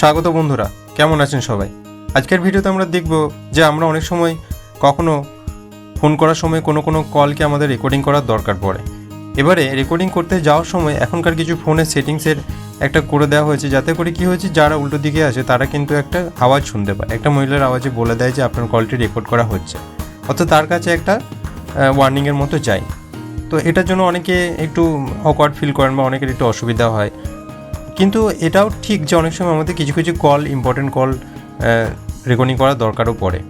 স্বাগত বন্ধুরা, কেমন আছেন সবাই? আজকের ভিডিওতে আমরা দেখব যে আমরা অনেক সময় কখনো ফোন করার সময় কোনো কোনো কলকে আমাদের রেকর্ডিং করার দরকার পড়ে। এবারে রেকর্ডিং করতে যাওয়ার সময় এখনকার কিছু ফোনের সেটিংসের একটা করে দেওয়া হয়েছে, যাতে করে কি হয়েছে, যারা উল্টো দিকে আছে, তারা কিন্তু একটা আওয়াজ শুনতে পায়। একটা মহিলার আওয়াজে বলে দেয় যে আপনার কলটি রেকর্ড করা হচ্ছে। অর্থাৎ তার কাছে একটা ওয়ার্নিংয়ের মতো যায়। তো এটার জন্য অনেকে একটু অকওয়ার্ড ফিল করেন বা অনেকের একটু অসুবিধা হয়। কিন্তু এটাও ঠিক যে অনেক সময় আমাদের কিছু কিছু কল ইম্পর্টেন্ট কল রেকর্ডিং করার দরকারও পড়ে।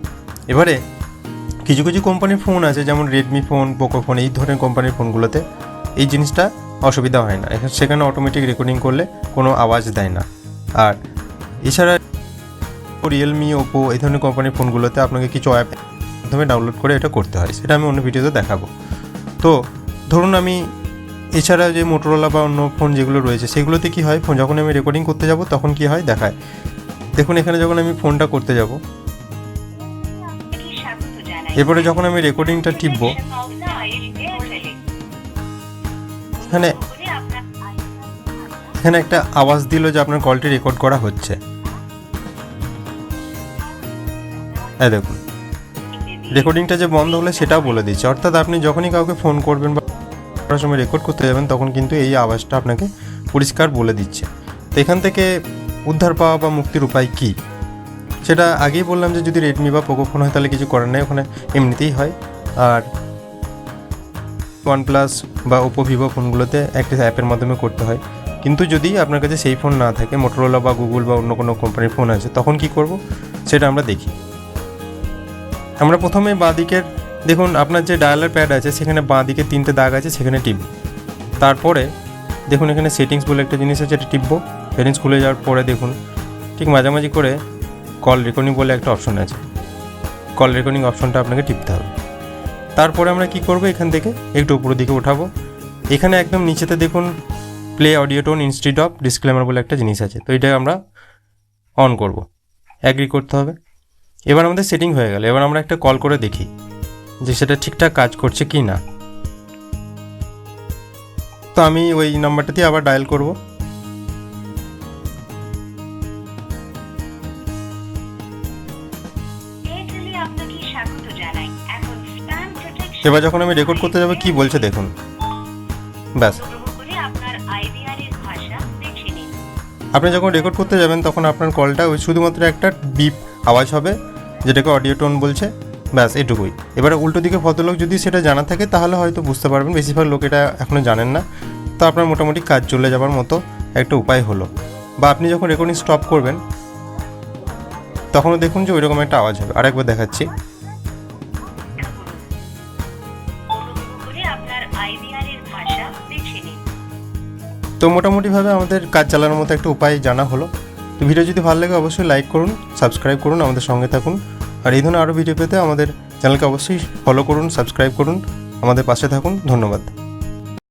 এবারে কিছু কিছু কোম্পানির ফোন আছে, যেমন রেডমি ফোন পোকো ফোন এই ধরনের কোম্পানির ফোনগুলোতে এই জিনিসটা অসুবিধা হয় না। সেখানে অটোমেটিক রেকর্ডিং করলে কোনো আওয়াজ দেয় না। আর এছাড়া রিয়েলমি ওপো এই ধরনের কোম্পানির ফোনগুলোতে আপনাকে কিছু অ্যাপ মাধ্যমে ডাউনলোড করে এটা করতে হয়। সেটা আমি অন্য ভিডিওতে দেখাবো। তো ধরুন আমি এছাড়া যে মোটোরোলা বা অন্য ফোন যেগুলো রয়েছে, সেগুলোতে কি হয়? ফোন যখন আমি রেকর্ডিং করতে যাব, তখন কি হয়? দেখায়। দেখুন, এখানে যখন আমি ফোনটা করতে যাব, এরপরে যখন আমি রেকর্ডিংটা টিপবো, এখানে এখানে একটা আওয়াজ দিল যে আপনার কলটি রেকর্ড করা হচ্ছে। হ্যাঁ দেখুন। রেকর্ডিংটা যে বন্ধ হলে, সেটাও বলে দিচ্ছে। অর্থাৎ আপনি যখনই কাউকে ফোন করবেন বা করার সময় রেকর্ড করতে যাবেন, তখন কিন্তু এই আওয়াজটা আপনাকে পরিষ্কার বলে দিচ্ছে। তো এখান থেকে উদ্ধার পাওয়া বা মুক্তির উপায় কী? সেটা আগেই বললাম যে যদি রেডমি বা পোকো ফোন হয়, তাহলে কিছু করার নেই, ওখানে এমনিতেই হয়। আর ওয়ানপ্লাস বা ওপো ভিভো ফোনগুলোতে একটা অ্যাপের মাধ্যমে করতে হয়। কিন্তু যদি আপনার কাছে সেই ফোন না থাকে মোটরোলা বা গুগল বা অন্য কোনো কোম্পানির ফোন আছে, তখন কি করব? সেটা আমরা দেখি। আমরা প্রথমে বাঁ দিকের দেখুন, আপনার যে ডায়ালার প্যাড আছে, সেখানে বাঁ দিকে তিনটে দাগ আছে, সেখানে টিপব। তারপরে দেখুন, এখানে সেটিংস বলে একটা জিনিস আছে, এটা টিপবো। সেটিংস খুলে যাওয়ার পরে দেখুন, ঠিক মাঝামাঝি করে কল রেকর্ডিং বলে একটা অপশন আছে। কল রেকর্ডিং অপশনটা আপনাকে টিপতে হবে। তারপরে আমরা কি করব এখান থেকে? একটু উপরের দিকে উঠাবো। এখানে একদম নিচেতে দেখুন play audio tone instead of disclaimer বলে একটা জিনিস আছে। তো এটা আমরা অন করব। অ্যাগ্রি করতে হবে। এবার আমাদের সেটিং হয়ে গেল। এবার আমরা একটা কল করে দেখি। যে সেটা ঠিকঠাক কাজ করছে কি না। তো আমি ওই নাম্বারটা দিয়ে আবার ডায়াল করব। এবার যখন আমি রেকর্ড করতে যাব কি বলছে দেখুন। ব্যাস। আপনি যখন রেকর্ড করতে যাবেন তখন আপনার কলটা ওই শুধুমাত্র একটা বিপ আওয়াজ হবে যেটাকে অডিও টোন বলছে। ব্যাস, এটুকুই। এবারে উল্টো দিকে ভদ্রলোক যদি সেটা জানা থাকে, তাহলে হয়তো বুঝতে পারবেন। বেশিরভাগ লোক এটা এখনও জানেন না। তো আপনার মোটামুটি কাজ চলে যাবার মতো একটা উপায় হলো। বা আপনি যখন রেকর্ডিং স্টপ করবেন, তখনও দেখুন যে ওইরকম একটা আওয়াজ হবে। আরেকবার দেখাচ্ছি। তো মোটামুটিভাবে আমাদের কাজ চালানোর মতো একটা উপায় জানা হলো। তো ভিডিও যদি ভালো লাগে, অবশ্যই লাইক করুন সাবস্ক্রাইব করুন, আমাদের সঙ্গে থাকুন। আর এই ধরনের আরও ভিডিও পেতে আমাদের চ্যানেলকে অবশ্যই ফলো করুন সাবস্ক্রাইব করুন। আমাদের পাশে থাকুন। ধন্যবাদ।